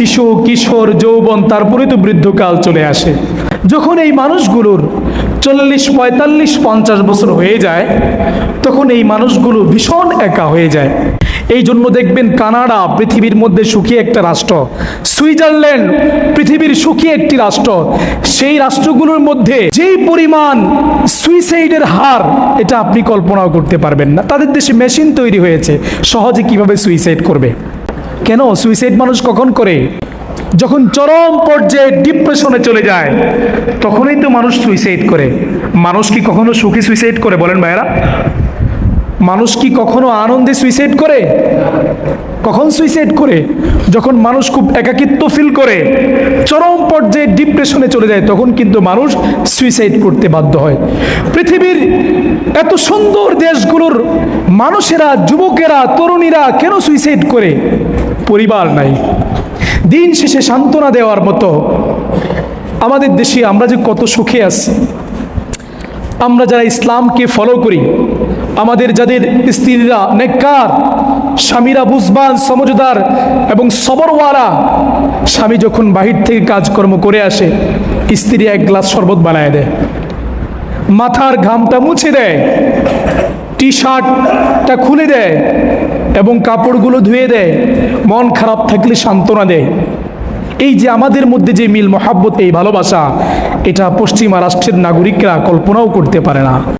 শিশু, কিশোর, যৌবন তারপরে তো বৃদ্ধকাল চলে আসে। যখন এই মানুষগুলোর চল্লিশ, পঁয়তাল্লিশ, পঞ্চাশ বছর হয়ে যায়, তখন এই মানুষগুলো ভীষণ একা হয়ে যায়। এই জন্য দেখবেন কানাডা পৃথিবীর মধ্যে সুখী একটা রাষ্ট্র, সুইজারল্যান্ড পৃথিবীর সুখী একটি রাষ্ট্র। সেই রাষ্ট্রগুলোর মধ্যে যেই পরিমাণ সুইসাইডের হার, এটা আপনি কল্পনাও করতে পারবেন না। তাদের দেশে মেশিন তৈরি হয়েছে, সহজে কীভাবে সুইসাইড করবে? কেন সুইসাইড মানুষ কখন করে? যখন চরম পর্যায়ে ডিপ্রেশনে চলে যায়, তখনই তো মানুষ সুইসাইড করে। মানুষ কি কখনো সুখী সুইসাইড করে বলেন ভাইরা মানুষ কি কখনো আনন্দে সুইসাইড করে? কখন সুইসাইড করে? যখন মানুষ খুব একাকিত্ব ফিল করে, চরম পর্যায়ে ডিপ্রেশনে চলে যায়, তখন কিন্তু মানুষ সুইসাইড করতে বাধ্য হয়। পৃথিবীর এত সুন্দর দেশগুলোর মানুষেরা, যুবকেরা, তরুণীরা কেন সুইসাইড করে? পরিবার নাই। দিন শেষে সান্ত্বনা দেওয়ার মতো। আমাদের দেশে আমরা যে কত সুখে আছি, আমরা যারা ইসলামকে ফলো করি আমাদের যাদের স্ত্রীরা নেককার, স্বামীরা বুঝবান, সমঝদার এবং সবরওয়ালা, স্বামী যখন বাহির থেকে কাজকর্ম করে আসে, স্ত্রী এক গ্লাস শরবত বানায় দেয়। মাথার ঘামটা মুছে দেয় টি শার্টটা খুলে দেয় এবং কাপড়গুলো ধুয়ে দেয়, মন খারাপ থাকলে সান্ত্বনা দেয়। এই যে আমাদের মধ্যে যে মিল, মহাব্বত, এই ভালোবাসা, এটা পশ্চিমা রাষ্ট্রের নাগরিকরা কল্পনাও করতে পারে না।